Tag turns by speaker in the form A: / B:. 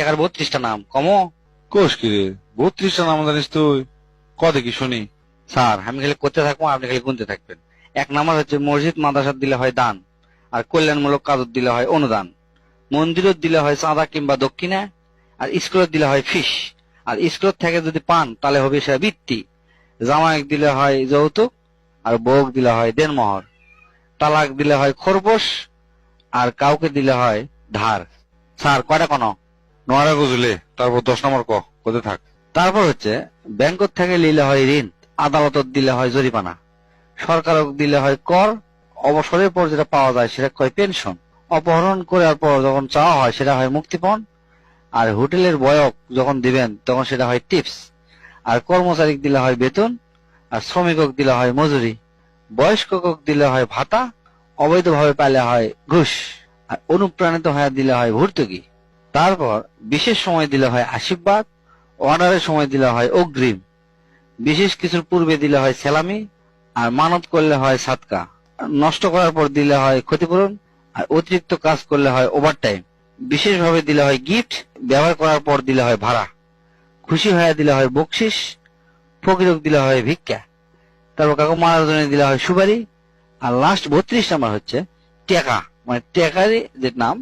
A: টাকার বত্রিশটা নাম কমো।
B: কোষ কি রে? বত্রিশটা নাম জানিস তুই? ক দেখি শুনি?
A: স্যার আমি খালি করতে থাকব আপনি খালি গুনতে থাকবেন। এক নাম্বার হচ্ছে মসজিদ মাদ্রাসাত দিলে হয় দান আর কল্যাণমূলক কাজত দিলে হয় অনুদান। মন্দিরত দিলে হয় চাঁদা কিংবা দক্ষিণা আর স্কুলত দিলে হয় ফিস। আর স্কুলত থেকে যদি পান তাহলে হবে সে বৃত্তি। জামাইক দিলে হয় যৌতুক আর বউক দিলে হয় দেনমোহর। তালাক দিলে হয় খরগোশ আর কাউকে দিলে হয় ধার। স্যার কয়টা কোন?
B: নয়রা গুজলে, তারপর দশ নম্বর ক, কোথায় থাক।
A: তারপর হচ্ছে, ব্যাংকত থেকে নিলে হয় ঋণ, আদালতত দিলে হয় জরিমানা। সরকারক দিলে হয় কর, অবসরের পর যেটা পাওয়া যায় সেটা কয় পেনশন। অপহরণ করার পর যখন চাওয়া হয় সেটা হয় মুক্তিপণ, আর হোটেলের বয়ক যখন দিবেন তখন সেটা হয় টিপস। আর কর্মচারী দিলে হয় বেতন, আর শ্রমিকক দিলে হয় মজুরি। বয়স্কক দিলে হয় ভাতা, অবৈধভাবে পাইলে হয় ঘুষ, আর অনুপ্রাণিত হয়ে দিলে হয় ভর্তুকি। তারপর বিশেষ সময় দিলে হয় আশীর্বাদ অর্ডারের সময় দিলে হয় অগ্রিম। বিশেষ কিছুর পূর্বে দিলে হয় সেলামি, আর মানত করলে হয় সাতকা। নষ্ট করার পর দিলে হয় ক্ষতিপূরণ, আর অতিরিক্ত কাজ করলে হয় ওভারটাইম বিশেষভাবে দিলে হয় গিফট ব্যবহার করার পর দিলে হয় ভাড়া। খুশি হয়ে দিলে হয় বকশিস ফকিরক দিলে হয় ভিক্ষা। তারপর কাকু মারার জন্য দিলে হয় সুপারি, আর লাস্ট বত্রিশ নাম্বার হচ্ছে টেকা। মানে টেকারই যে নাম